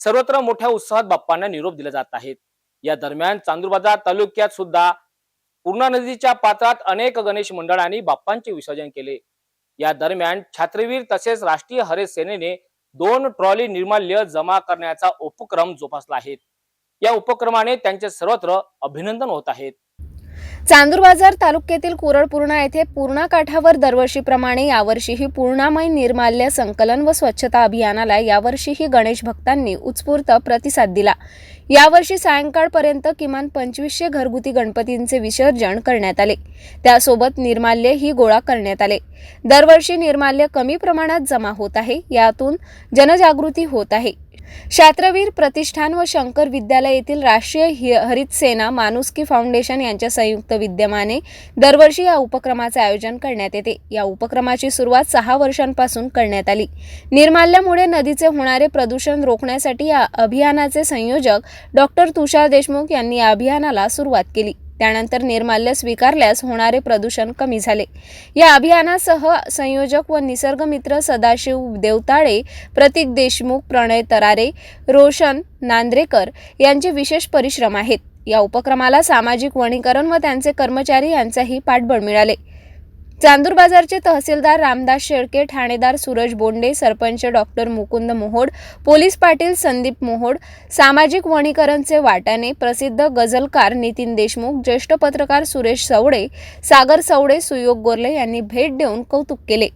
सर्वत्र मोठ्या उत्साहात बाप्पांना निरोप दिले जात आहेत. या दरम्यान चांदूरबाजार तालुक्यात सुद्धा पूर्णा नदीच्या पात्रात अनेक गणेश मंडळांनी बाप्पांचे विसर्जन केले. या दरम्यान छात्रवीर तसेच राष्ट्रीय हरित सेनेने दोन ट्रॉली निर्माल्य जमा करण्याचा उपक्रम जोपासला आहे. या उपक्रमाने त्यांचे सर्वत्र अभिनंदन होत आहेत. चांदूरबाजार तालुक्यातील कुरळपूर्णा येथे पूर्णा काठावर दरवर्षीप्रमाणे यावर्षीही पूर्णामय निर्माल्य संकलन व स्वच्छता अभियानाला यावर्षीही गणेश भक्तांनी उत्स्फूर्त प्रतिसाद दिला. यावर्षी सायंकाळपर्यंत किमान पंचवीसशे घरगुती गणपतींचे विसर्जन करण्यात आले. त्यासोबत निर्माल्य ही गोळा करण्यात आले. दरवर्षी निर्माल्य कमी प्रमाणात जमा होत आहे. यातून जनजागृती होत आहे. शास्त्रवीर प्रतिष्ठान व शंकर विद्यालय येथील राष्ट्रीय हरित सेना माणुसकी फाउंडेशन यांच्या संयुक्त विद्यमाने दरवर्षी या उपक्रमाचे आयोजन करण्यात येते. या उपक्रमाची सुरुवात सहा वर्षांपासून करण्यात आली. निर्माल्यामुळे नदीचे होणारे प्रदूषण रोखण्यासाठी या अभियानाचे संयोजक डॉक्टर तुषार देशमुख यांनी या अभियानाला सुरुवात केली. त्यानंतर निर्माल्य स्वीकारल्यास होणारे प्रदूषण कमी झाले. या अभियानासह संयोजक व निसर्गमित्र सदाशिव देवताळे प्रतीक देशमुख प्रणय तरारे रोशन नांद्रेकर यांचे विशेष परिश्रम आहेत. या उपक्रमाला सामाजिक वनीकरण व त्यांचे कर्मचारी यांचाही पाठबळ मिळाले. चांदूर बाजारचे तहसीलदार रामदास शेळके ठाणेदार सूरज बोंडे सरपंच डॉक्टर मुकुंद मोहोड पोलीस पाटील संदीप मोहोड सामाजिक वणीकरणचे वाटाणे प्रसिद्ध गझलकार नितीन देशमुख ज्येष्ठ पत्रकार सुरेश सवडे सागर सवडे सुयोग गोरले यांनी भेट देऊन कौतुक केले.